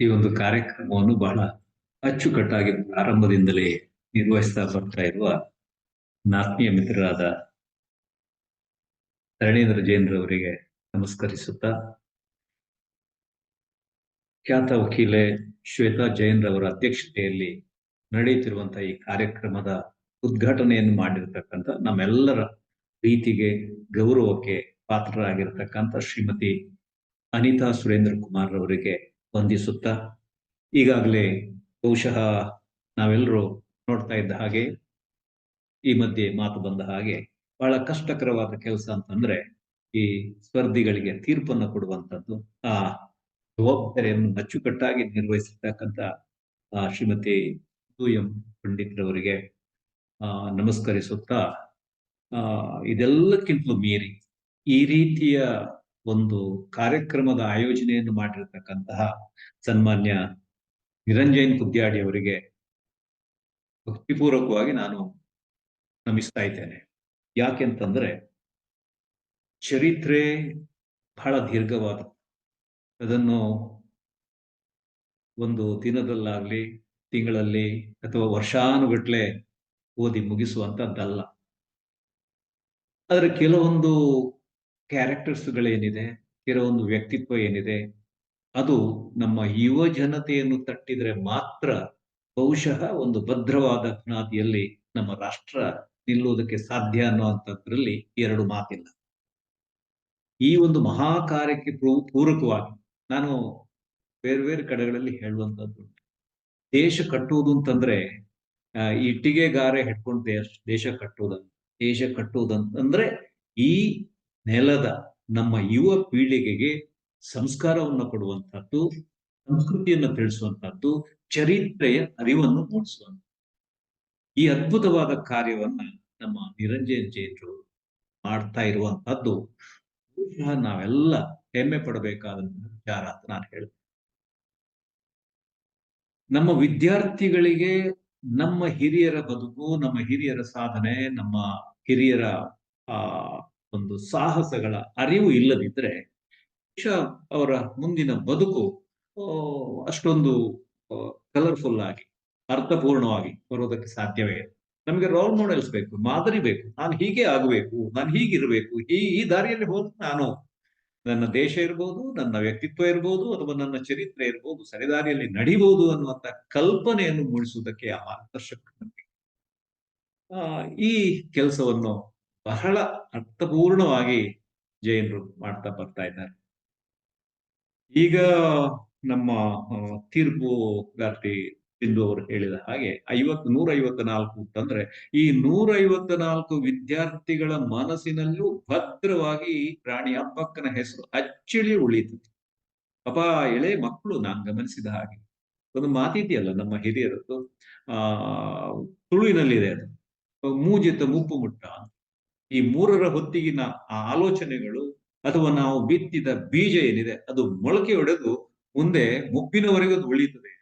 ಈ ಒಂದು ಕಾರ್ಯಕ್ರಮವನ್ನು ಬಹಳ ಅಚ್ಚುಕಟ್ಟಾಗಿ ಪ್ರಾರಂಭದಿಂದಲೇ ನಿರ್ವಹಿಸ್ತಾ ಬರ್ತಾ ಇರುವ ನಾತ್ಮೀಯ ಮಿತ್ರರಾದ ಧರಣೇಂದ್ರ ಜೈನ್ರವರಿಗೆ ನಮಸ್ಕರಿಸುತ್ತಾ, ಖ್ಯಾತ ವಕೀಲೆ ಶ್ವೇತಾ ಜೈನ್ ರವರ ಅಧ್ಯಕ್ಷತೆಯಲ್ಲಿ ನಡೆಯುತ್ತಿರುವಂತಹ ಈ ಕಾರ್ಯಕ್ರಮದ ಉದ್ಘಾಟನೆಯನ್ನು ಮಾಡಿರ್ತಕ್ಕಂಥ ನಮ್ಮೆಲ್ಲರ ಪ್ರೀತಿಗೆ, ಗೌರವಕ್ಕೆ ಪಾತ್ರರಾಗಿರ್ತಕ್ಕಂಥ ಶ್ರೀಮತಿ ಅನಿತಾ ಸುರೇಂದ್ರ ಕುಮಾರ್ ಅವರಿಗೆ ವಂದಿಸುತ್ತಾ. ಈಗಾಗಲೇ ಬಹುಶಃ ನಾವೆಲ್ಲರೂ ನೋಡ್ತಾ ಇದ್ದ ಹಾಗೆ, ಈ ಮಧ್ಯೆ ಮಾತು ಬಂದ ಹಾಗೆ ಬಹಳ ಕಷ್ಟಕರವಾದ ಕೆಲಸ ಅಂತಂದ್ರೆ ಈ ಸ್ಪರ್ಧಿಗಳಿಗೆ ತೀರ್ಪನ್ನು ಕೊಡುವಂಥದ್ದು, ಆ ಜವಾಬ್ದಾರಿಯನ್ನು ಅಚ್ಚುಕಟ್ಟಾಗಿ ನಿರ್ವಹಿಸಿರ್ತಕ್ಕಂಥ ಆ ಶ್ರೀಮತಿ ಎಂ ಪಂಡಿತ್ರವರಿಗೆ, ಆ, ನಮಸ್ಕರಿಸುತ್ತಾ, ಆ, ಇದೆಲ್ಲಕ್ಕಿಂತಲೂ ಮೀರಿ ಈ ರೀತಿಯ ಒಂದು ಕಾರ್ಯಕ್ರಮದ ಆಯೋಜನೆಯನ್ನು ಮಾಡಿರ್ತಕ್ಕಂತಹ ಸನ್ಮಾನ್ಯ ನಿರಂಜನ್ ಕುದ್ಯಾಡಿ ಅವರಿಗೆ ಭಕ್ತಿಪೂರ್ವಕವಾಗಿ ನಾನು ನಮಿಸ್ತಾ ಇದ್ದೇನೆ. ಯಾಕೆಂತಂದ್ರೆ ಚರಿತ್ರೆ ಬಹಳ ದೀರ್ಘವಾದ ಅದನ್ನು ಒಂದು ದಿನದಲ್ಲಾಗ್ಲಿ, ತಿಂಗಳಲ್ಲಿ ಅಥವಾ ವರ್ಷಾನುಗಟ್ಲೆ ಓದಿ ಮುಗಿಸುವಂತದ್ದಲ್ಲ. ಆದ್ರೆ ಕೆಲವೊಂದು ಕ್ಯಾರೆಕ್ಟರ್ಸ್ಗಳೇನಿದೆ ಕೆಲವೊಂದು ವ್ಯಕ್ತಿತ್ವ ಏನಿದೆ, ಅದು ನಮ್ಮ ಯುವ ಜನತೆಯನ್ನು ತಟ್ಟಿದ್ರೆ ಮಾತ್ರ ಬಹುಶಃ ಒಂದು ಭದ್ರವಾದ ಬುನಾದಿಯಲ್ಲಿ ನಮ್ಮ ರಾಷ್ಟ್ರ ನಿಲ್ಲುವುದಕ್ಕೆ ಸಾಧ್ಯ ಅನ್ನುವಂಥದ್ರಲ್ಲಿ ಎರಡು ಮಾತಿಲ್ಲ. ಈ ಒಂದು ಮಹಾ ಕಾರ್ಯಕ್ಕೆ ಪೂರಕವಾಗಿ ನಾನು ಬೇರೆ ಬೇರೆ ಕಡೆಗಳಲ್ಲಿ ಹೇಳುವಂಥದ್ದು ದೇಶ ಕಟ್ಟುವುದು ಅಂತಂದ್ರೆ ಇಟ್ಟಿಗೆ ಗಾರೆ ಹಿಡ್ಕೊಂಡು ದೇಶ ದೇಶ ಕಟ್ಟುವುದಂತ ದೇಶ ಕಟ್ಟುವುದಂತಂದ್ರೆ ಈ ನೆಲದ ನಮ್ಮ ಯುವ ಪೀಳಿಗೆಗೆ ಸಂಸ್ಕಾರವನ್ನು ಕೊಡುವಂತಹದ್ದು, ಸಂಸ್ಕೃತಿಯನ್ನು ತಿಳಿಸುವಂತಹದ್ದು, ಚರಿತ್ರೆಯ ಅರಿವನ್ನು ಮೂಡಿಸುವಂತ ಈ ಅದ್ಭುತವಾದ ಕಾರ್ಯವನ್ನ ನಮ್ಮ ನಿರಂಜನ್ ಜೈನರು ಮಾಡ್ತಾ ಇರುವಂತಹದ್ದು, ಬಹುಶಃ ನಾವೆಲ್ಲ ಹೆಮ್ಮೆ ಪಡಬೇಕಾದಂತಹ ವಿಚಾರ ಅಂತ ನಾನು ಹೇಳ್ತೇನೆ. ನಮ್ಮ ವಿದ್ಯಾರ್ಥಿಗಳಿಗೆ ನಮ್ಮ ಹಿರಿಯರ ಬದುಕು, ನಮ್ಮ ಹಿರಿಯರ ಸಾಧನೆ, ನಮ್ಮ ಹಿರಿಯರ, ಆ ಒಂದು ಸಾಹಸಗಳ ಅರಿವು ಇಲ್ಲದಿದ್ರೆ ಅವರ ಮುಂದಿನ ಬದುಕು ಅಷ್ಟೊಂದು ಕಲರ್ಫುಲ್ ಆಗಿ, ಅರ್ಥಪೂರ್ಣವಾಗಿ ಬರೋದಕ್ಕೆ ಸಾಧ್ಯವೇ ನಮಗೆ ರೋಲ್ ಮಾಡೆಲ್ಸ್ ಬೇಕು, ಮಾದರಿ ಬೇಕು, ನಾನು ಹೀಗೆ ಆಗಬೇಕು, ನಾನು ಹೀಗಿರಬೇಕು, ಈ ಈ ದಾರಿಯಲ್ಲಿ ಹೋದ್ರೆ ನಾನು ನನ್ನ ದೇಶ ಇರ್ಬೋದು, ನನ್ನ ವ್ಯಕ್ತಿತ್ವ ಇರ್ಬೋದು, ಅಥವಾ ನನ್ನ ಚರಿತ್ರೆ ಇರ್ಬೋದು, ಸರಿದಾರಿಯಲ್ಲಿ ನಡಿಬಹುದು ಅನ್ನುವಂತ ಕಲ್ಪನೆಯನ್ನು ಮೂಡಿಸುವುದಕ್ಕೆ ಆ ಮಾರ್ಗದರ್ಶಕ ಈ ಕೆಲಸವನ್ನು ಬಹಳ ಅರ್ಥಪೂರ್ಣವಾಗಿ ಜೈನರು ಮಾಡ್ತಾ ಬರ್ತಾ ಇದ್ದಾರೆ. ಈಗ ನಮ್ಮ ತೀರ್ಪುಗಾರ್ತಿ ಸಿಂಧು ಅವರು ಹೇಳಿದ ಹಾಗೆ ಐವತ್ ನೂರ ಐವತ್ತ ನಾಲ್ಕು ಅಂತಂದ್ರೆ ಈ ನೂರ ಐವತ್ತ ನಾಲ್ಕು ವಿದ್ಯಾರ್ಥಿಗಳ ಮನಸ್ಸಿನಲ್ಲೂ ಭದ್ರವಾಗಿ ರಾಣಿ ಅಪ್ಪಕ್ಕನ ಹೆಸರು ಅಚ್ಚಳಿ ಉಳಿತದೆ ಅಪ್ಪ, ಎಳೆ ಮಕ್ಕಳು, ನಾನ್ ಗಮನಿಸಿದ ಹಾಗೆ. ಒಂದು ಮಾತಿದೆಯಲ್ಲ ನಮ್ಮ ಹಿರಿಯರದ್ದು? ಆ ತುಳುವಿನಲ್ಲಿದೆ ಅದು. ಮೂಜಿತ ಮುಪ್ಪು ಮುಟ್ಟ ಈ ಮೂರರ ಹೊತ್ತಿಗಿನ ಆ ಆಲೋಚನೆಗಳು ಅಥವಾ ನಾವು ಬಿತ್ತಿದ ಬೀಜ ಏನಿದೆ, ಅದು ಮೊಳಕೆ ಹೊಡೆದು ಮುಂದೆ ಮುಪ್ಪಿನವರೆಗೂ ಅದು ಉಳಿಯುತ್ತದೆ.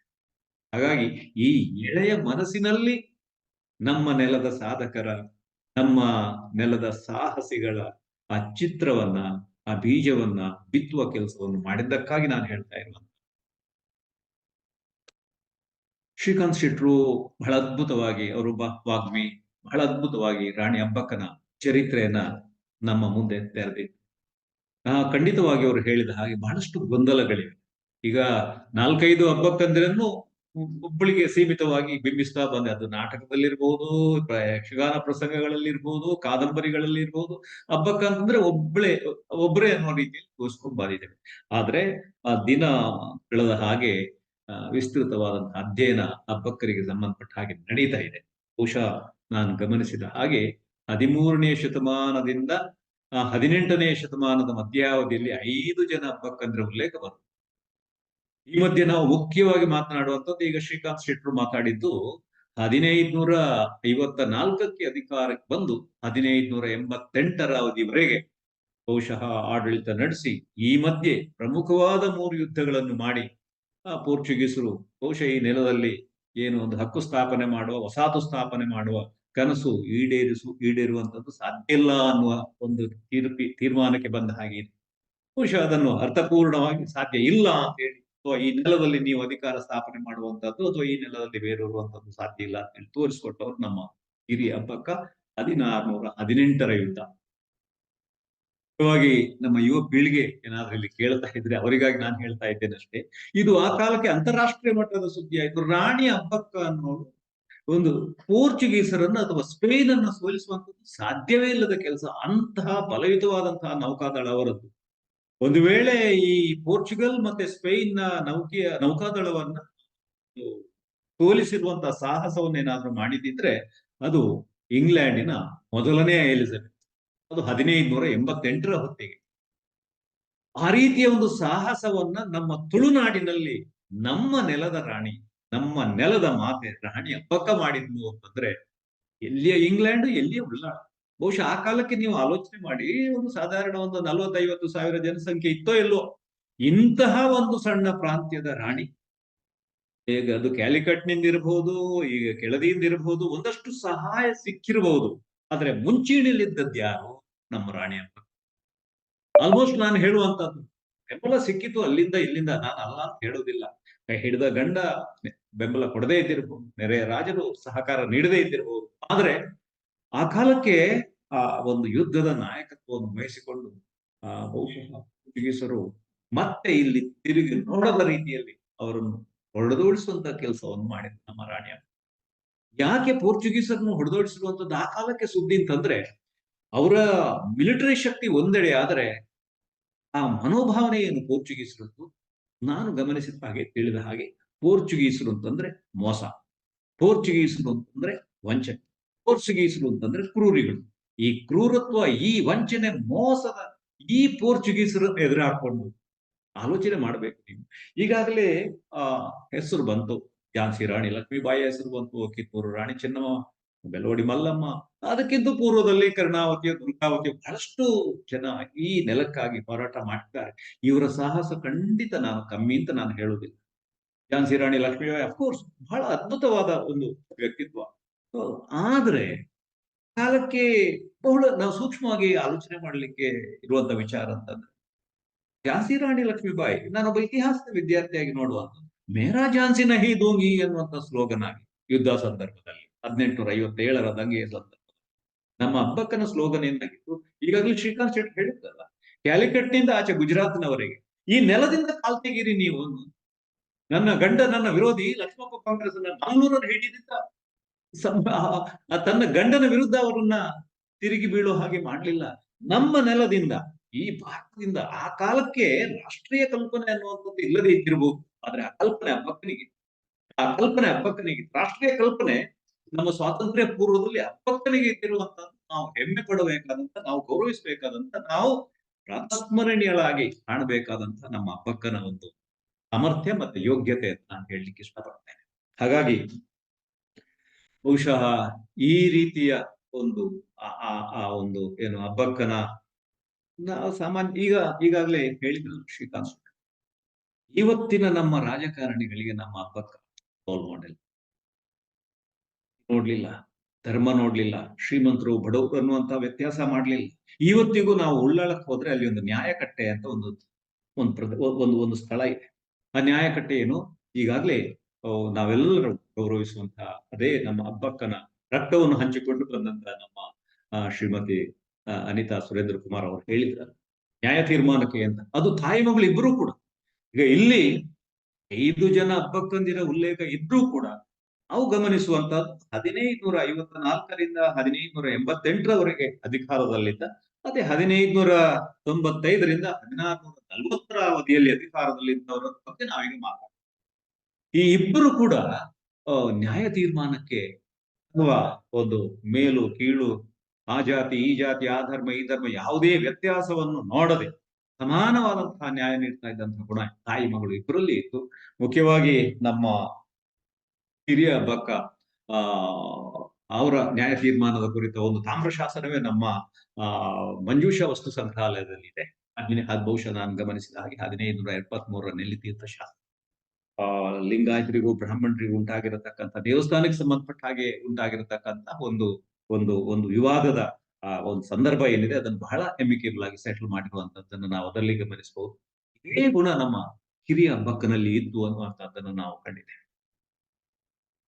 ಹಾಗಾಗಿ ಈ ಎಳೆಯ ಮನಸ್ಸಿನಲ್ಲಿ ನಮ್ಮ ನೆಲದ ಸಾಧಕರ, ನಮ್ಮ ನೆಲದ ಸಾಹಸಿಗಳ ಆ ಚಿತ್ರವನ್ನ, ಆ ಬೀಜವನ್ನ ಬಿತ್ತುವ ಕೆಲಸವನ್ನು ಮಾಡಿದ್ದಕ್ಕಾಗಿ ನಾನು ಹೇಳ್ತಾ ಇರುವಂತ ಶ್ರೀಕಾಂತ್ ಶೆಟ್ರು ಬಹಳ ಅದ್ಭುತವಾಗಿ ಅವರು ವಾಗ್ಮಿ, ಬಹಳ ಅದ್ಭುತವಾಗಿ ರಾಣಿ ಅಬ್ಬಕ್ಕನ ಚರಿತ್ರೆಯನ್ನ ನಮ್ಮ ಮುಂದೆ ತೆರೆದಿತ್ತು ಖಂಡಿತವಾಗಿ ಅವರು ಹೇಳಿದ ಹಾಗೆ ಬಹಳಷ್ಟು ಗೊಂದಲಗಳಿವೆ. ಈಗ ನಾಲ್ಕೈದು ಹಬ್ಬಕ್ಕಂದ್ರೂ ಒಬ್ಬಳಿಗೆ ಸೀಮಿತವಾಗಿ ಬಿಂಬಿಸ್ತಾ ಬಂದೆ. ಅದು ನಾಟಕದಲ್ಲಿರ್ಬೋದು ಯಕ್ಷಗಾನ ಪ್ರಸಂಗಗಳಲ್ಲಿರ್ಬೋದು ಕಾದಂಬರಿಗಳಲ್ಲಿ ಇರ್ಬೋದು ಹಬ್ಬಕ್ಕ ಅಂತಂದ್ರೆ ಒಬ್ಬಳೆ, ಒಬ್ಬರೇ ಅನ್ನೋ ರೀತಿಯಲ್ಲಿ ತೋರಿಸ್ಕೊಂಡು ಬಂದಿದ್ದೇವೆ. ಆದ್ರೆ ಆ ದಿನ ಕಳೆದ ಹಾಗೆ ವಿಸ್ತೃತವಾದಂತಹ ಅಧ್ಯಯನ ಹಬ್ಬಕ್ಕರಿಗೆ ಸಂಬಂಧಪಟ್ಟ ಹಾಗೆ ನಡೀತಾ ಇದೆ. ಬಹುಶಃ ನಾನು ಗಮನಿಸಿದ ಹಾಗೆ ಹದಿಮೂರನೇ ಶತಮಾನದಿಂದ ಹದಿನೆಂಟನೇ ಶತಮಾನದ ಮಧ್ಯಾವಧಿಯಲ್ಲಿ ಐದು ಜನ ಹಬ್ಬಕ್ಕಂದ್ರೆ ಉಲ್ಲೇಖ ಬರುತ್ತೆ ಈ ಮಧ್ಯೆ ನಾವು ಮುಖ್ಯವಾಗಿ ಮಾತನಾಡುವಂಥದ್ದು ಈಗ ಶ್ರೀಕಾಂತ್ ಶೆಟ್ರು ಮಾತಾಡಿದ್ದು, ಹದಿನೈದುನೂರ ಐವತ್ತ ನಾಲ್ಕಕ್ಕೆ ಅಧಿಕಾರಕ್ಕೆ ಬಂದು ಹದಿನೈದುನೂರ ಎಂಬತ್ತೆಂಟರ ಅವಧಿವರೆಗೆ ಬಹುಶಃ ಆಡಳಿತ ನಡೆಸಿ, ಈ ಮಧ್ಯೆ ಪ್ರಮುಖವಾದ ಮೂರು ಯುದ್ಧಗಳನ್ನು ಮಾಡಿ ಪೋರ್ಚುಗೀಸರು ಬಹುಶಃ ಈ ನೆಲದಲ್ಲಿ ಏನು ಒಂದು ಹಕ್ಕು ಸ್ಥಾಪನೆ ಮಾಡುವ ವಸಾತು ಸ್ಥಾಪನೆ ಮಾಡುವ ಕನಸು ಈಡೇರಿಸು ಈಡೇರುವಂತದ್ದು ಸಾಧ್ಯ ಇಲ್ಲ ಅನ್ನುವ ಒಂದು ತೀರ್ಪಿ, ತೀರ್ಮಾನಕ್ಕೆ ಬಂದ ಹಾಗೆ ಬಹುಶಃ ಅದನ್ನು ಅರ್ಥಪೂರ್ಣವಾಗಿ ಸಾಧ್ಯ ಇಲ್ಲ ಅಂತ ಹೇಳಿ, ಅಥವಾ ಈ ನೆಲದಲ್ಲಿ ನೀವು ಅಧಿಕಾರ ಸ್ಥಾಪನೆ ಮಾಡುವಂತದ್ದು ಅಥವಾ ಈ ನೆಲದಲ್ಲಿ ಬೇರೂರುವಂತದ್ದು ಸಾಧ್ಯ ಇಲ್ಲ ಅಂತ ಹೇಳಿ ತೋರಿಸ್ಕೊಟ್ಟವ್ರು ನಮ್ಮ ಹಿರಿಯ ಹಬ್ಬಕ್ಕ ಹದಿನಾರುನೂರ ಹದಿನೆಂಟರ ಯುದ್ಧ. ಮುಖ್ಯವಾಗಿ ನಮ್ಮ ಯುವ ಪೀಳಿಗೆ ಏನಾದ್ರೂ ಇಲ್ಲಿ ಕೇಳ್ತಾ ಇದ್ರೆ ಅವರಿಗಾಗಿ ನಾನು ಹೇಳ್ತಾ ಇದ್ದೇನೆ ಅಷ್ಟೇ ಇದು ಆ ಕಾಲಕ್ಕೆ ಅಂತಾರಾಷ್ಟ್ರೀಯ ಮಟ್ಟದ ಸುದ್ದಿ ಆಯ್ತು ರಾಣಿ ಹಬ್ಬಕ್ಕ ಅನ್ನೋದು ಒಂದು ಪೋರ್ಚುಗೀಸರನ್ನ ಅಥವಾ ಸ್ಪೇನ್ ಅನ್ನ ಸೋಲಿಸುವಂತದ್ದು ಸಾಧ್ಯವೇ ಇಲ್ಲದ ಕೆಲಸ. ಅಂತಹ ಬಲಯುತವಾದಂತಹ ನೌಕಾದಳ ಅವರದ್ದು. ಒಂದು ವೇಳೆ ಈ ಪೋರ್ಚುಗಲ್ ಮತ್ತೆ ಸ್ಪೇನ್ನ ನೌಕೆಯ ನೌಕಾದಳವನ್ನ ಸೋಲಿಸಿರುವಂತಹ ಸಾಹಸವನ್ನೇನಾದ್ರೂ ಮಾಡಿದಿದ್ರೆ ಅದು ಇಂಗ್ಲೆಂಡಿನ ಮೊದಲನೇ ಎಲಿಜಬೆತ್. ಅದು ಹದಿನೈದುನೂರ ಎಂಬತ್ತೆಂಟರ ಹೊತ್ತಿಗೆ. ಆ ರೀತಿಯ ಒಂದು ಸಾಹಸವನ್ನ ನಮ್ಮ ತುಳುನಾಡಿನಲ್ಲಿ ನಮ್ಮ ನೆಲದ ರಾಣಿ ನಮ್ಮ ನೆಲದ ಮಾತೆ ರಾಣಿ ಹಬ್ಬಕ್ಕ ಮಾಡಿದ್ನು ಅಂತಂದ್ರೆ ಎಲ್ಲಿಯ ಇಂಗ್ಲೆಂಡ್, ಎಲ್ಲಿಯ ಉಳ್ಳಾಳ ಬಹುಶಃ ಆ ಕಾಲಕ್ಕೆ ನೀವು ಆಲೋಚನೆ ಮಾಡಿ, ಒಂದು ಸಾಧಾರಣ ಒಂದು ನಲವತ್ತೈವತ್ತು ಸಾವಿರ ಜನಸಂಖ್ಯೆ ಇತ್ತೋ ಎಲ್ಲೋ ಇಂತಹ ಒಂದು ಸಣ್ಣ ಪ್ರಾಂತ್ಯದ ರಾಣಿ. ಈಗ ಅದು ಕ್ಯಾಲಿಕಟ್ನಿಂದ ಇರಬಹುದು ಈಗ ಕೆಳದಿಯಿಂದ ಇರಬಹುದು ಒಂದಷ್ಟು ಸಹಾಯ ಸಿಕ್ಕಿರಬಹುದು ಆದ್ರೆ ಮುಂಚೂಣಿಯಲ್ಲಿದ್ದದ್ದು ಯಾರು? ನಮ್ಮ ರಾಣಿ ಅಂತ. ಆಲ್ಮೋಸ್ಟ್ ನಾನು ಹೇಳುವಂತದ್ದು. ಬೆಂಬಲ ಸಿಕ್ಕಿತು ಅಲ್ಲಿಂದ ಇಲ್ಲಿಂದ ನಾನು ಅಲ್ಲ ಅಂತ ಹೇಳೋದಿಲ್ಲ ಹಿಡಿದ ಗಂಡ ಬೆಂಬಲ ಕೊಡದೇ ಇದ್ದಿರಬಹುದು, ನೆರೆಯ ರಾಜರು ಸಹಕಾರ ನೀಡದೇ ಇದ್ದಿರಬಹುದು. ಆದ್ರೆ ಆ ಕಾಲಕ್ಕೆ ಆ ಒಂದು ಯುದ್ಧದ ನಾಯಕತ್ವವನ್ನು ವಹಿಸಿಕೊಂಡು, ಆ ಬಹುಶಃ ಪೋರ್ಚುಗೀಸರು ಮತ್ತೆ ಇಲ್ಲಿ ತಿರುಗಿ ನೋಡದ ರೀತಿಯಲ್ಲಿ ಅವರನ್ನು ಹೊಡೆದೋಡಿಸುವಂತ ಕೆಲಸವನ್ನು ಮಾಡಿದ್ರು ನಮ್ಮ ರಾಣಿಯ ಯಾಕೆ ಪೋರ್ಚುಗೀಸರನ್ನು ಹೊಡೆದೋಡಿಸಿರುವಂತದ್ದು ಆ ಕಾಲಕ್ಕೆ ಸುದ್ದಿ ಅಂತಂದ್ರೆ, ಅವರ ಮಿಲಿಟರಿ ಶಕ್ತಿ ಒಂದೆಡೆ ಆದರೆ ಆ ಮನೋಭಾವನೆ ಏನು ಪೋರ್ಚುಗೀಸರದ್ದು ನಾನು ಗಮನಿಸಿದ ಹಾಗೆ, ತಿಳಿದ ಹಾಗೆ ಪೋರ್ಚುಗೀಸರು ಅಂತಂದ್ರೆ ಮೋಸ. ಪೋರ್ಚುಗೀಸರು ಅಂತಂದ್ರೆ ವಂಚನೆ. ಪೋರ್ಚುಗೀಸರು ಅಂತಂದ್ರೆ ಕ್ರೂರಿಗಳು. ಈ ಕ್ರೂರತ್ವ, ಈ ವಂಚನೆ ಮೋಸದ ಈ ಪೋರ್ಚುಗೀಸರನ್ನು ಎದುರಾಡ್ಕೊಂಡು ಆಲೋಚನೆ ಮಾಡ್ಬೇಕು ನೀವು. ಈಗಾಗಲೇ, ಆ, ಹೆಸರು ಬಂತು. ಝಾನ್ಸಿ ರಾಣಿ ಲಕ್ಷ್ಮೀಬಾಯಿ ಹೆಸರು ಬಂತು, ಕಿತ್ತೂರು ರಾಣಿ ಚೆನ್ನಮ್ಮ ಬೆಳವಡಿ ಮಲ್ಲಮ್ಮ. ಅದಕ್ಕಿಂತ ಪೂರ್ವದಲ್ಲಿ ಕರ್ಣಾವತಿಯ ದುರ್ಗಾವತಿ ಬಹಳಷ್ಟು ಜನ ಈ ನೆಲಕ್ಕಾಗಿ ಹೋರಾಟ ಮಾಡ್ತಾರೆ ಇವರ ಸಾಹಸ ಖಂಡಿತ ನಾನು ಕಮ್ಮಿ ಅಂತ ನಾನು ಹೇಳುವುದಿಲ್ಲ. ಝಾನ್ಸಿ ರಾಣಿ ಲಕ್ಷ್ಮೀಬಾಯಿ ಅಫ್ಕೋರ್ಸ್ ಬಹಳ ಅದ್ಭುತವಾದ ಒಂದು ವ್ಯಕ್ತಿತ್ವ. ಆದ್ರೆ ಕಾಲಕ್ಕೆ ಬಹಳ ನಾವು ಸೂಕ್ಷ್ಮವಾಗಿ ಆಲೋಚನೆ ಮಾಡಲಿಕ್ಕೆ ಇರುವಂತ ವಿಚಾರ ಅಂತಂದ್ರೆ, ಝಾನ್ಸಿ ರಾಣಿ ಲಕ್ಷ್ಮೀಬಾಯಿ ನಾನೊಬ್ಬ ಇತಿಹಾಸದ ವಿದ್ಯಾರ್ಥಿಯಾಗಿ ನೋಡುವಂತ ಮೇರಾ ಝಾನ್ಸಿ ನಹಿ ದೋಂಗಿ ಅನ್ನುವಂತ ಸ್ಲೋಗನ್ ಆಗಿ ಯುದ್ಧ ಸಂದರ್ಭದಲ್ಲಿ. ಹದಿನೆಂಟುನೂರ ಐವತ್ತೇಳರ ದಂಗೆ ಸಂದರ್ಭ ನಮ್ಮ ಹಬ್ಬಕ್ಕನ ಸ್ಲೋಗನ್ ಏನಾಗಿತ್ತು? ಈಗಾಗಲೇ ಶ್ರೀಕಾಂತ್ ಶೆಟ್ಟಿ ಹೇಳಿದ್ದಲ್ಲ ಕ್ಯಾಲಿಕಟ್ನಿಂದ ಆಚೆ ಗುಜರಾತ್ನವರೆಗೆ, ಈ ನೆಲದಿಂದ ಕಾಲ್ ತೆಗೀರಿ ನೀವು ನನ್ನ ಗಂಡ, ನನ್ನ ವಿರೋಧಿ, ಲಕ್ಷ್ಮಪ್ಪ ಕಾಂಗ್ರೆಸ್ ಮಂಗಳೂರನ್ನು ಹಿಡಿದಿದ್ದ ತನ್ನ ಗಂಡನ ವಿರುದ್ಧ ಅವರನ್ನ ತಿರುಗಿ ಬೀಳೋ ಹಾಗೆ ಮಾಡ್ಲಿಲ್ಲ. ನಮ್ಮ ನೆಲದಿಂದ, ಈ ಭಾರತದಿಂದ ಆ ಕಾಲಕ್ಕೆ ರಾಷ್ಟ್ರೀಯ ಕಲ್ಪನೆ ಅನ್ನುವಂಥದ್ದು ಇಲ್ಲದೆ ಇದ್ದಿರಬಹುದು ಆದ್ರೆ ಆ ಕಲ್ಪನೆ ಹಬ್ಬಕ್ಕನಿಗೆ, ಆ ಕಲ್ಪನೆ ಹಬ್ಬಕ್ಕನಿಗೆ ರಾಷ್ಟ್ರೀಯ ಕಲ್ಪನೆ ನಮ್ಮ ಸ್ವಾತಂತ್ರ್ಯ ಪೂರ್ವದಲ್ಲಿ ಅಪ್ಪಕ್ಕನಿಗೆ ಇದ್ದಿರುವಂತದ್ದು ನಾವು ಹೆಮ್ಮೆ ಪಡಬೇಕಾದಂತ, ನಾವು ಗೌರವಿಸಬೇಕಾದಂತ, ನಾವು ಪ್ರಾತಸ್ಮರಣೀಯಳಾಗಿ ಕಾಣಬೇಕಾದಂತ ನಮ್ಮ ಅಪ್ಪಕ್ಕನ ಒಂದು ಸಾಮರ್ಥ್ಯ ಮತ್ತೆ ಯೋಗ್ಯತೆ ಅಂತ ನಾನು ಹೇಳಲಿಕ್ಕೆ ಇಷ್ಟಪಡ್ತೇನೆ. ಹಾಗಾಗಿ ಬಹುಶಃ ಈ ರೀತಿಯ ಒಂದು ಆ ಆ ಒಂದು ಏನು ಅಬ್ಬಕ್ಕನ ಸಾಮಾನ್ಯ ಈಗ, ಈಗಾಗಲೇ ಹೇಳಿದ್ರು ಶ್ರೀಕಾಂತ್ ಇವತ್ತಿನ ನಮ್ಮ ರಾಜಕಾರಣಿಗಳಿಗೆ ನಮ್ಮ ಅಬ್ಬಕ್ಕ ರೋಲ್ ಮಾಡೆಲ್ ನೋಡ್ಲಿಲ್ಲ, ಧರ್ಮ ನೋಡ್ಲಿಲ್ಲ, ಶ್ರೀಮಂತರು ಬಡವರು ಅನ್ನುವಂತ ವ್ಯತ್ಯಾಸ ಮಾಡ್ಲಿಲ್ಲ. ಇವತ್ತಿಗೂ ನಾವು ಉಳ್ಳಾಳಕ್ ಹೋದ್ರೆ ಅಲ್ಲಿ ಒಂದು ನ್ಯಾಯಕಟ್ಟೆ ಅಂತ ಒಂದು ಒಂದು ಒಂದು ಒಂದು ಸ್ಥಳ ಇದೆ. ಆ ನ್ಯಾಯಕಟ್ಟೆ ಏನು? ಈಗಾಗಲೇ ನಾವೆಲ್ಲರೂ ಗೌರವಿಸುವಂತಹ ಅದೇ ನಮ್ಮ ಅಬ್ಬಕ್ಕನ ರಕ್ತವನ್ನು ಹಂಚಿಕೊಂಡು ಬಂದಂತ ನಮ್ಮ ಶ್ರೀಮತಿ ಅನಿತಾ ಸುರೇಂದ್ರ ಕುಮಾರ್ ಅವರು ಹೇಳಿದ್ರ. ನ್ಯಾಯ ತೀರ್ಮಾನಕ್ಕೆ ಅಂತ. ಅದು ತಾಯಿ ಮಗಳು ಇಬ್ಬರು ಕೂಡ. ಈಗ ಇಲ್ಲಿ ಐದು ಜನ ಅಬ್ಬಕ್ಕಂದಿರ ಉಲ್ಲೇಖ ಇದ್ರೂ ಕೂಡ ನಾವು ಗಮನಿಸುವಂತಹದ್ದು ಹದಿನೈದುನೂರ ಐವತ್ತ ನಾಲ್ಕರಿಂದ ಹದಿನೈದುನೂರ ಎಂಬತ್ತೆಂಟರವರೆಗೆ ಅಧಿಕಾರದಲ್ಲಿದ್ದ, ಮತ್ತೆ ಹದಿನೈದುನೂರ ತೊಂಬತ್ತೈದರಿಂದ ಹದಿನಾರುನೂರ ನಲವತ್ತರ ಅವಧಿಯಲ್ಲಿ ಅಧಿಕಾರದಲ್ಲಿದ್ದವರ ಬಗ್ಗೆ ನಾವೀಗ ಮಾತಾಡ್ತೀವಿ. ಈ ಇಬ್ಬರು ಕೂಡ ನ್ಯಾಯ ತೀರ್ಮಾನಕ್ಕೆ ಅಥವಾ ಒಂದು ಮೇಲು, ಕೀಳು, ಆ ಜಾತಿ, ಈ ಜಾತಿ, ಆ ಧರ್ಮ, ಈ ಧರ್ಮ ಯಾವುದೇ ವ್ಯತ್ಯಾಸವನ್ನು ನೋಡದೆ ಸಮಾನವಾದಂತಹ ನ್ಯಾಯ ನೀಡ್ತಾ ಇದ್ದಂತಹ ಗುಣ ತಾಯಿ ಮಗಳು ಇಬ್ಬರಲ್ಲಿ ಇತ್ತು ಮುಖ್ಯವಾಗಿ ನಮ್ಮ ಹಿರಿಯ ಬಕ್ಕ ಆ, ಅವರ ನ್ಯಾಯ ತೀರ್ಮಾನದ ಕುರಿತ ಒಂದು ತಾಮ್ರ ಶಾಸನವೇ ನಮ್ಮ, ಆ, ಮಂಜೂಷ ವಸ್ತು ಸಂಗ್ರಹಾಲಯದಲ್ಲಿದೆ. ಇದೆ ಹದ್ ಬಹುಶಃ ನಾನು ಗಮನಿಸಿದ ಹಾಗೆ ಹದಿನೈದು ನೂರ ಎಪ್ಪತ್ತ್ ಮೂರರ ನೆಲ್ಲಿತೀರ್ಥ ಶಾಸನ. ಆ, ಲಿಂಗಾಯತರಿಗೂ ಬ್ರಾಹ್ಮಣರಿಗೂ ಉಂಟಾಗಿರತಕ್ಕಂಥ, ದೇವಸ್ಥಾನಕ್ಕೆ ಸಂಬಂಧಪಟ್ಟ ಹಾಗೆ ಉಂಟಾಗಿರತಕ್ಕಂಥ ಒಂದು ಒಂದು ಒಂದು ವಿವಾದದ, ಆ, ಒಂದು ಸಂದರ್ಭ ಏನಿದೆ ಅದನ್ನು ಬಹಳ ಎಮಿಕೇಬಲ್ ಆಗಿ ಸೆಟಲ್ ಮಾಡಿರುವಂತದ್ದನ್ನು ನಾವು ಅದರಲ್ಲಿ ಗಮನಿಸಬಹುದು. ಇದೇ ಗುಣ ನಮ್ಮ ಹಿರಿಯ ಬಕ್ಕನಲ್ಲಿ ಇತ್ತು ಅನ್ನುವಂಥದ್ದನ್ನು ನಾವು ಕಂಡಿದ್ದೇವೆ.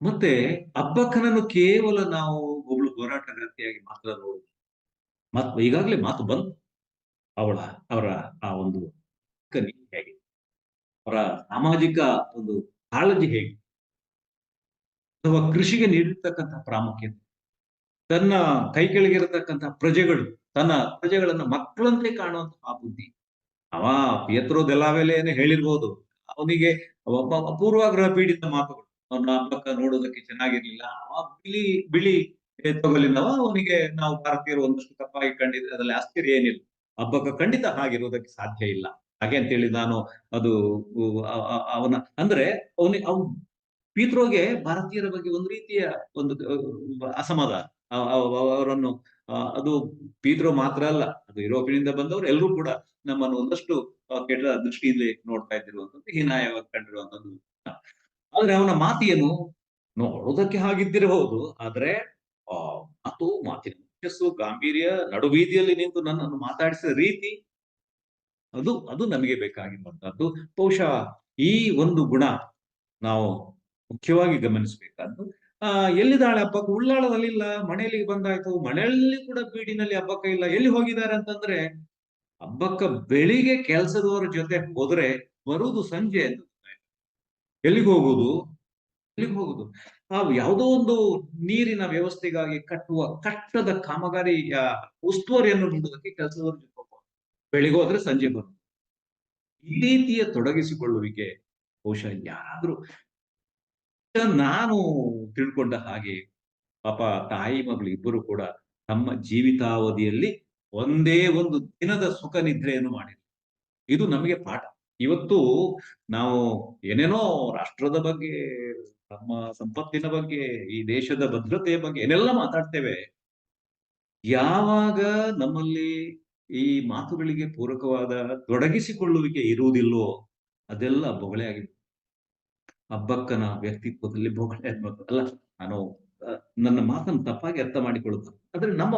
ಮತ್ತೆ ಅಬ್ಬಕ್ಕನನ್ನು ಕೇವಲ ನಾವು ಒಬ್ಳು ಹೋರಾಟಗಾರ್ತಿಯಾಗಿ ಮಾತ್ರ ನೋಡುದು. ಮತ್ ಈಗಾಗಲೇ ಮಾತು ಬಂತು. ಅವಳ, ಅವರ ಆ ಒಂದು ಹೇಗೆ? ಅವರ ಸಾಮಾಜಿಕ ಒಂದು ಕಾಳಜಿ ಹೇಗೆ? ಅಥವಾ ಕೃಷಿಗೆ ನೀಡಿರ್ತಕ್ಕಂಥ ಪ್ರಾಮುಖ್ಯತೆ? ತನ್ನ ಕೈ ಕೆಳಗಿರತಕ್ಕಂಥ ಪ್ರಜೆಗಳು, ತನ್ನ ಪ್ರಜೆಗಳನ್ನ ಮಕ್ಕಳಂತೆ ಕಾಣುವಂತಹ ಬುದ್ಧಿ? ಅವ ಪಿಯತ್ರೋ ಏನೇ ಹೇಳಿರ್ಬೋದು. ಅವನಿಗೆ ಒಬ್ಬ ಪೂರ್ವಾಗ್ರಹ ಪೀಡಿತ ಮಾತುಗಳು. ಅವನ ಹಬ್ಬಕ್ಕ ನೋಡೋದಕ್ಕೆ ಚೆನ್ನಾಗಿರ್ಲಿಲ್ಲ. ಅವ ಬಿಳಿ ಬಿಳಿ ತಗೊಲಿನವ ಅವನಿಗೆ ನಾವು ಭಾರತೀಯರು ಒಂದಷ್ಟು ತಪ್ಪಾಗಿ ಕಂಡಿದ್ರೆ ಅದ್ರಲ್ಲಿ ಆಶ್ಚರ್ಯ ಏನಿಲ್ಲ. ಹಬ್ಬಕ್ಕ ಖಂಡಿತ ಹಾಗಿರೋದಕ್ಕೆ ಸಾಧ್ಯ ಇಲ್ಲ. ಹಾಗೆ ಅಂತೇಳಿ ನಾನು ಅದು ಅವನ, ಅಂದ್ರೆ ಅವನಿಗೆ ಅವ್ನು ಪೀತ್ರೋಗೆ ಭಾರತೀಯರ ಬಗ್ಗೆ ಒಂದು ರೀತಿಯ ಒಂದು ಅಸಮಾಧಾನ. ಅವರನ್ನು ಅದು ಪೀತ್ರೋ ಮಾತ್ರ ಅಲ್ಲ, ಅದು ಯುರೋಪಿನಿಂದ ಬಂದವರು ಎಲ್ಲರೂ ಕೂಡ ನಮ್ಮನ್ನು ಒಂದಷ್ಟು ಕೆಟ್ಟ ದೃಷ್ಟಿಯಲ್ಲಿ ನೋಡ್ತಾ ಇದ್ದಿರುವಂತದ್ದು ಹೀನಾಯವಾಗಿ ಕಂಡಿರುವಂತದ್ದು ಆದ್ರೆ ಅವನ ಮಾತು ಏನು ನೋಡೋದಕ್ಕೆ ಹಾಗಿದ್ದಿರಬಹುದು, ಆದ್ರೆ, ಆ, ಮಾತು, ಮಾತಿನ ಮುಖ್ಯಸ್ಸು ಗಾಂಭೀರ್ಯ ನಡುಬೀದಿಯಲ್ಲಿ ನಿಂತು ನನ್ನನ್ನು ಮಾತಾಡಿಸಿದ ರೀತಿ, ಅದು ಅದು ನಮಗೆ ಬೇಕಾಗಿರುವಂತಹದ್ದು ಬಹುಶಃ ಈ ಒಂದು ಗುಣ ನಾವು ಮುಖ್ಯವಾಗಿ ಗಮನಿಸಬೇಕಾದ್ದು ಆ, ಎಲ್ಲಿದ್ದಾಳೆ ಹಬ್ಬಕ್ಕ ಉಳ್ಳಾಳದಲ್ಲಿ ಇಲ್ಲ ಮನೆಯಲ್ಲಿ ಬಂದಾಯ್ತು, ಮನೆಯಲ್ಲಿ ಕೂಡ ಬೀಡಿನಲ್ಲಿ ಹಬ್ಬಕ್ಕ ಇಲ್ಲ, ಎಲ್ಲಿ ಹೋಗಿದ್ದಾರೆ ಅಂತಂದ್ರೆ, ಹಬ್ಬಕ್ಕ ಬೆಳಿಗ್ಗೆ ಕೆಲಸದವರ ಜೊತೆ ಹೋದ್ರೆ, ಬರುವುದು ಸಂಜೆ ಅಂತ. ಎಲ್ಲಿಗೆ ಹೋಗುವುದು ಎಲ್ಲಿಗೆ ಹೋಗುದು? ಆ ಯಾವುದೋ ಒಂದು ನೀರಿನ ವ್ಯವಸ್ಥೆಗಾಗಿ ಕಟ್ಟುವ, ಕಟ್ಟದ ಕಾಮಗಾರಿಯ ಉಸ್ತುವಾರಿಯನ್ನು ನೋಡೋದಕ್ಕೆ ಕೆಲಸದವರು ಹೋಗುವ. ಬೆಳಿಗ್ಗೆ ಹೋದ್ರೆ ಸಂಜೆ ಬರುದು ಈ ರೀತಿಯ ತೊಡಗಿಸಿಕೊಳ್ಳುವಿಕೆ ಬಹುಶಃ ಯಾರಾದ್ರೂ. ನಾನು ತಿಳ್ಕೊಂಡ ಹಾಗೆ ಪಾಪ ತಾಯಿ ಮಗಳು ಇಬ್ಬರು ಕೂಡ ತಮ್ಮ ಜೀವಿತಾವಧಿಯಲ್ಲಿ ಒಂದೇ ಒಂದು ದಿನದ ಸುಖ ನಿದ್ರೆಯನ್ನು ಮಾಡಿದ್ರು. ಇದು ನಮಗೆ ಪಾಠ. ಇವತ್ತು ನಾವು ಏನೇನೋ ರಾಷ್ಟ್ರದ ಬಗ್ಗೆ, ನಮ್ಮ ಸಂಪತ್ತಿನ ಬಗ್ಗೆ, ಈ ದೇಶದ ಭದ್ರತೆಯ ಬಗ್ಗೆ ಏನೆಲ್ಲ ಮಾತಾಡ್ತೇವೆ, ಯಾವಾಗ ನಮ್ಮಲ್ಲಿ ಈ ಮಾತುಗಳಿಗೆ ಪೂರಕವಾದ ತೊಡಗಿಸಿಕೊಳ್ಳುವಿಕೆ ಇರುವುದಿಲ್ಲೋ ಅದೆಲ್ಲ ಬೊಗಳೆ ಆಗಿದೆ ಹಬ್ಬಕ್ಕನ ವ್ಯಕ್ತಿತ್ವದಲ್ಲಿ ಬೊಗಳೆ ಅನ್ನೋದು ಅಲ್ಲ, ನಾನು ನನ್ನ ಮಾತನ್ನು ತಪ್ಪಾಗಿ ಅರ್ಥ ಮಾಡಿಕೊಳ್ಳುತ್ತ ಆದ್ರೆ ನಮ್ಮ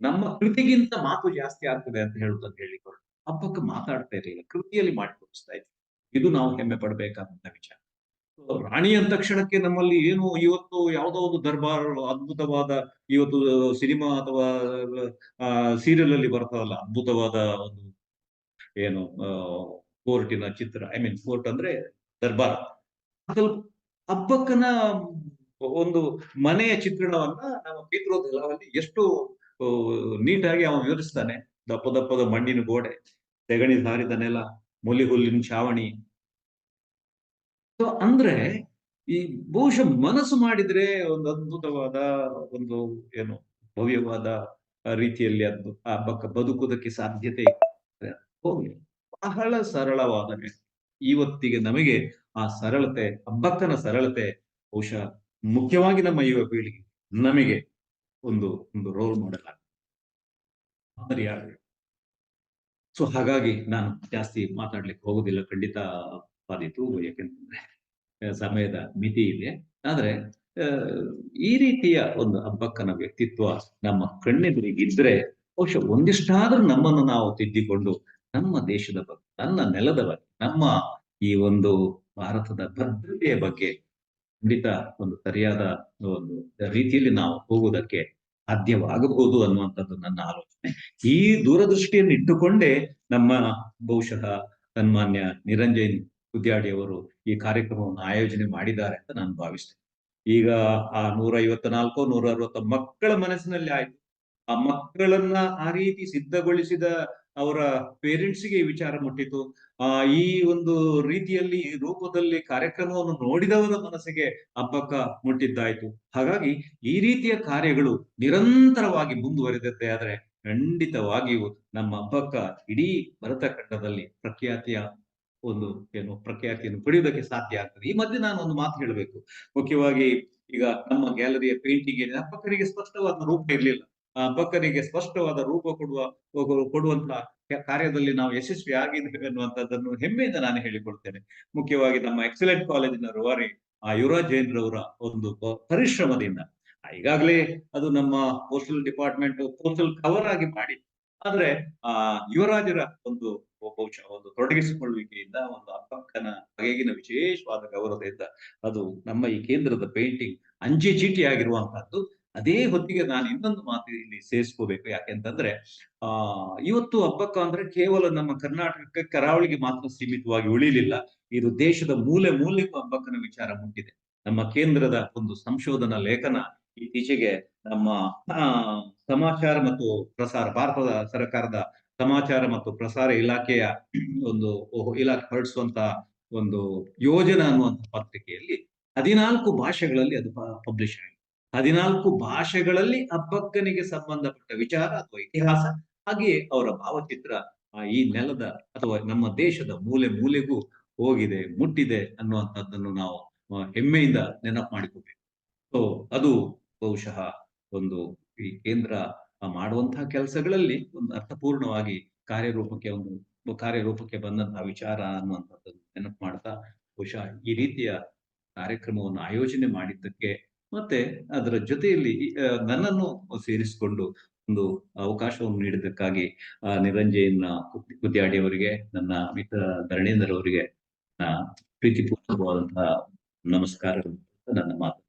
ನಮ್ಮ ಕೃತಿಗಿಂತ ಮಾತು ಜಾಸ್ತಿ ಆಗ್ತದೆ ಅಂತ ಹೇಳುತ್ತಂತ ಹೇಳಿಕೊಂಡು ಹಬ್ಬಕ್ಕೆ ಮಾತಾಡ್ತಾ ಇರಲಿಲ್ಲ. ಕೃತಿಯಲ್ಲಿ ಮಾಡಿ ತೋರಿಸ್ತಾ ಇದು ನಾವು ಹೆಮ್ಮೆ ಪಡಬೇಕಾದಂತ ವಿಚಾರ. ರಾಣಿ ಅಂದ ತಕ್ಷಣಕ್ಕೆ ನಮ್ಮಲ್ಲಿ ಏನು ಇವತ್ತು ಯಾವುದೋ ಒಂದು ದರ್ಬಾರ್, ಅದ್ಭುತವಾದ ಇವತ್ತು ಸಿನಿಮಾ ಅಥವಾ ಸೀರಿಯಲ್ ಅಲ್ಲಿ ಬರ್ತಾವಲ್ಲ ಅದ್ಭುತವಾದ ಒಂದು ಏನು ಕೋರ್ಟಿನ ಚಿತ್ರ, ಐ ಮೀನ್ ಕೋರ್ಟ್ ಅಂದ್ರೆ ದರ್ಬಾರ್. ಹಬ್ಬಕ್ಕನ ಒಂದು ಮನೆಯ ಚಿತ್ರಣವನ್ನ ನಮ್ಮ ಪಿತೃದಲ್ಲಿ ಎಷ್ಟು ನೀಟಾಗಿ ಅವನು ವಿವರಿಸ್ತಾನೆ. ದಪ್ಪ ದಪ್ಪದ ಮಣ್ಣಿನ ಗೋಡೆ, ತೆಗಣಿ ಸಾರಿದ ನೆಲ, ಮುಲಿ ಹುಲ್ಲಿನ ಛಾವಣಿ. ಸೊ ಅಂದ್ರೆ ಈ ಬಹುಶಃ ಮನಸ್ಸು ಮಾಡಿದ್ರೆ ಒಂದು ಅದ್ಭುತವಾದ ಒಂದು ಏನು ಭವ್ಯವಾದ ರೀತಿಯಲ್ಲಿ ಅದು ಆ ಬಕ್ಕ ಬದುಕುವುದಕ್ಕೆ ಸಾಧ್ಯತೆ. ಹೋಗ್ಲಿ. ಬಹಳ ಸರಳವಾದ ಇವತ್ತಿಗೆ ನಮಗೆ ಆ ಸರಳತೆ ಹಬ್ಬಕ್ಕನ ಸರಳತೆ ಬಹುಶಃ ಮುಖ್ಯವಾಗಿ ನಮ್ಮ ಯುವ ಪೀಳಿಗೆ ನಮಗೆ ಒಂದು ಒಂದು ರೋಲ್ ಮಾಡೆಲ್ ಆಗಿದೆ ಸೊ ಹಾಗಾಗಿ ನಾನು ಜಾಸ್ತಿ ಮಾತಾಡ್ಲಿಕ್ಕೆ ಹೋಗುದಿಲ್ಲ. ಖಂಡಿತ ಪಾದಿತು ಯಾಕೆಂತಂದ್ರೆ ಸಮಯದ ಮಿತಿ ಇದೆ. ಆದ್ರೆ ಈ ರೀತಿಯ ಒಂದು ಅಬ್ಬಕ್ಕನ ವ್ಯಕ್ತಿತ್ವ ನಮ್ಮ ಕಣ್ಣೆದುರಿಗಿದ್ರೆ ಬಹುಶಃ ಒಂದಿಷ್ಟಾದ್ರೂ ನಮ್ಮನ್ನು ನಾವು ತಿದ್ದಿಕೊಂಡು ನಮ್ಮ ದೇಶದ ಬಗ್ಗೆ ನನ್ನ ನೆಲದ ಬಗ್ಗೆ, ನಮ್ಮ ಈ ಒಂದು ಭಾರತದ ಭದ್ರತೆಯ ಬಗ್ಗೆ ಖಂಡಿತ ಒಂದು ಸರಿಯಾದ ಒಂದು ರೀತಿಯಲ್ಲಿ ನಾವು ಹೋಗುವುದಕ್ಕೆ ಸಾಧ್ಯವಾಗಬಹುದು ಅನ್ನುವಂಥದ್ದು ನನ್ನ ಆಲೋಚನೆ. ಈ ದೂರದೃಷ್ಟಿಯನ್ನು ಇಟ್ಟುಕೊಂಡೇ ನಮ್ಮ ಬಹುಶಃ ಸನ್ಮಾನ್ಯ ನಿರಂಜನ್ ಕುದ್ಯಾಡಿ ಅವರು ಈ ಕಾರ್ಯಕ್ರಮವನ್ನು ಆಯೋಜನೆ ಮಾಡಿದ್ದಾರೆ ಅಂತ ನಾನು ಭಾವಿಸ್ತೇನೆ. ಈಗ ಆ ನೂರ ಐವತ್ತ ನಾಲ್ಕು ನೂರ ಅರವತ್ತ ಮಕ್ಕಳ ಮನಸ್ಸಿನಲ್ಲಿ ಆಯ್ತು. ಆ ಮಕ್ಕಳನ್ನ ಆ ರೀತಿ ಸಿದ್ಧಗೊಳಿಸಿದ ಅವರ ಪೇರೆಂಟ್ಸ್ಗೆ ಈ ವಿಚಾರ ಮುಟ್ಟಿತು. ಆ, ಈ ಒಂದು ರೀತಿಯಲ್ಲಿ ಈ ರೂಪದಲ್ಲಿ ಕಾರ್ಯಕ್ರಮವನ್ನು ನೋಡಿದವರ ಮನಸ್ಸಿಗೆ ಹಬ್ಬಕ್ಕ ಮುಟ್ಟಿದ್ದಾಯ್ತು. ಹಾಗಾಗಿ ಈ ರೀತಿಯ ಕಾರ್ಯಗಳು ನಿರಂತರವಾಗಿ ಮುಂದುವರೆದದ್ದೇ ಆದ್ರೆ ಖಂಡಿತವಾಗಿಯೂ ನಮ್ಮ ಹಬ್ಬಕ್ಕ ಇಡೀ ಭರತ ಖಂಡದಲ್ಲಿ ಪ್ರಖ್ಯಾತಿಯ ಒಂದು ಏನು ಪ್ರಖ್ಯಾತಿಯನ್ನು ಪಡೆಯುವುದಕ್ಕೆ ಸಾಧ್ಯ ಆಗ್ತದೆ. ಈ ಮಧ್ಯೆ ನಾನು ಒಂದು ಮಾತು ಹೇಳಬೇಕು. ಮುಖ್ಯವಾಗಿ ಈಗ ನಮ್ಮ ಗ್ಯಾಲರಿಯ ಪೇಂಟಿಂಗ್ ಹಬ್ಬಕ್ಕರಿಗೆ ಸ್ಪಷ್ಟವಾದ ರೂಪ ಇರಲಿಲ್ಲ. ಹಬ್ಬಕ್ಕರಿಗೆ ಸ್ಪಷ್ಟವಾದ ರೂಪ ಕೊಡುವ ಕೊಡುವಂತಹ ಕಾರ್ಯದಲ್ಲಿ ನಾವು ಯಶಸ್ವಿ ಆಗಿದ್ದೇವೆ ಅನ್ನುವಂಥದ್ದನ್ನು ಹೆಮ್ಮೆಯಿಂದ ನಾನು ಹೇಳಿಕೊಡ್ತೇನೆ ಮುಖ್ಯವಾಗಿ ನಮ್ಮ ಎಕ್ಸಲೆಂಟ್ ಕಾಲೇಜಿನ ರೂವಾರಿ, ಆ ಯುವರಾಜ್ ಜೈನ್ ರವರ ಒಂದು ಪರಿಶ್ರಮದಿಂದ. ಈಗಾಗಲೇ ಅದು ನಮ್ಮ ಪೋಸ್ಟಲ್ ಡಿಪಾರ್ಟ್ಮೆಂಟ್ ಪೋಸ್ಟಲ್ ಕವರ್ ಆಗಿ ಮಾಡಿ. ಆದ್ರೆ, ಆ, ಯುವರಾಜರ ಒಂದು ಬಹುಶಃ, ಒಂದು ತೊಡಗಿಸಿಕೊಳ್ಳುವಿಕೆಯಿಂದ, ಒಂದು ಅಪ್ಪಕ್ಕನ ಬಗೆಗಿನ ವಿಶೇಷವಾದ ಗೌರವದಿಂದ ಅದು ನಮ್ಮ ಈ ಕೇಂದ್ರದ ಪೇಂಟಿಂಗ್ ಅಂಚೆ ಚೀಟಿ ಆಗಿರುವಂತಹದ್ದು ಅದೇ ಹೊತ್ತಿಗೆ ನಾನು ಇನ್ನೊಂದು ಮಾತು ಇಲ್ಲಿ ಸೇರಿಸ್ಕೋಬೇಕು. ಯಾಕೆಂತಂದ್ರೆ ಆ, ಇವತ್ತು ಹಬ್ಬಕ್ಕ ಅಂದ್ರೆ ಕೇವಲ ನಮ್ಮ ಕರ್ನಾಟಕ ಕರಾವಳಿಗೆ ಮಾತ್ರ ಸೀಮಿತವಾಗಿ ಉಳಿಲಿಲ್ಲ. ಇದು ದೇಶದ ಮೂಲೆ ಮೂಲೆಗೂ ಹಬ್ಬಕ್ಕನ ವಿಚಾರ ಮುಟ್ಟಿದೆ. ನಮ್ಮ ಕೇಂದ್ರದ ಒಂದು ಸಂಶೋಧನಾ ಲೇಖನ ಇತ್ತೀಚೆಗೆ ನಮ್ಮ ಸಮಾಚಾರ ಮತ್ತು ಪ್ರಸಾರ, ಭಾರತದ ಸರ್ಕಾರದ ಸಮಾಚಾರ ಮತ್ತು ಪ್ರಸಾರ ಇಲಾಖೆಯ ಒಂದು ಇಲಾಖೆ ಹೊರಡಿಸುವಂತ ಒಂದು ಯೋಜನಾ ಅನ್ನುವಂತ ಪತ್ರಿಕೆಯಲ್ಲಿ ಹದಿನಾಲ್ಕು ಭಾಷೆಗಳಲ್ಲಿ ಅದು ಪಬ್ಲಿಷ್ ಆಗಿದೆ. ಹದಿನಾಲ್ಕು ಭಾಷೆಗಳಲ್ಲಿ ಅಬ್ಬಕ್ಕನಿಗೆ ಸಂಬಂಧಪಟ್ಟ ವಿಚಾರ ಅಥವಾ ಇತಿಹಾಸ, ಹಾಗೆಯೇ ಅವರ ಭಾವಚಿತ್ರ ಈ ನೆಲದ ಅಥವಾ ನಮ್ಮ ದೇಶದ ಮೂಲೆ ಮೂಲೆಗೂ ಹೋಗಿದೆ, ಮುಟ್ಟಿದೆ ಅನ್ನುವಂಥದ್ದನ್ನು ನಾವು ಹೆಮ್ಮೆಯಿಂದ ನೆನಪು ಮಾಡಿಕೋಬೇಕು. ಸೊ ಅದು ಬಹುಶಃ ಒಂದು ಈ ಕೇಂದ್ರ ಮಾಡುವಂತಹ ಕೆಲಸಗಳಲ್ಲಿ ಒಂದು ಅರ್ಥಪೂರ್ಣವಾಗಿ ಕಾರ್ಯರೂಪಕ್ಕೆ ಒಂದು, ಕಾರ್ಯರೂಪಕ್ಕೆ ಬಂದಂತಹ ವಿಚಾರ ಅನ್ನುವಂಥದ್ದನ್ನು ನೆನಪು ಮಾಡ್ತಾ, ಬಹುಶಃ ಈ ರೀತಿಯ ಕಾರ್ಯಕ್ರಮವನ್ನು ಆಯೋಜನೆ ಮಾಡಿದ್ದಕ್ಕೆ ಮತ್ತೆ ಅದರ ಜೊತೆಯಲ್ಲಿ ನನ್ನನ್ನು ಸೇರಿಸಿಕೊಂಡು ಒಂದು ಅವಕಾಶವನ್ನು ನೀಡಿದ್ದಕ್ಕಾಗಿ ಆ, ನಿರಂಜನ್ ಕುದ್ಯಾಡಿ ಅವರಿಗೆ ನನ್ನ ಮಿತ್ರ ಧರಣೇಂದ್ರ ಅವರಿಗೆ ಪ್ರೀತಿಪೂರ್ವಕವಾದಂತಹ ನಮಸ್ಕಾರಗಳು ನನ್ನ ಮಾತು.